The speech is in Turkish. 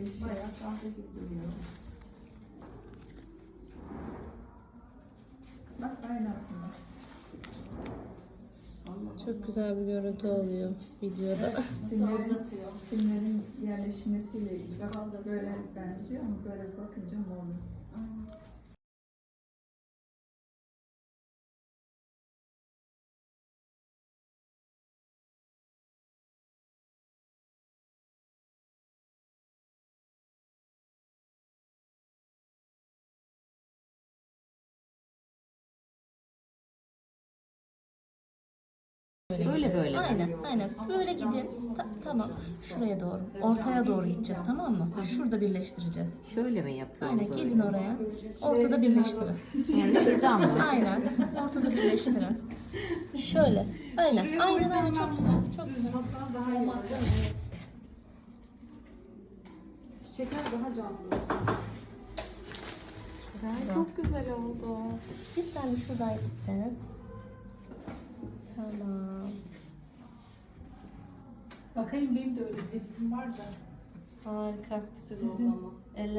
böyle bayağı kahve gibi duruyor. Bak aynı aslında. Çok güzel bir görüntü oluyor videoda. Simlerin, simlerin yerleşmesiyle ilgili. Böyle benziyor ama böyle bakınca mor. Böyle böyle. Aynen, aynen. Böyle gidin. Ta- tamam. Şuraya doğru. Ortaya doğru gideceğiz tamam mı? Şurada birleştireceğiz. Şöyle mi yapıyoruz? Aynen gidin oraya. Ortada birleştirin. Yani şuradan mı? Aynen. Ortada birleştirin. Şöyle. Aynen. Aynen aynen çok güzel. Çok güzel. daha iyi. Şeker daha canlı olsun. Çok güzel oldu. Bir tane şuradan gitseniz. Tamam. Bakayım benim de öyle tepsim var da. Harika. Sizin Eller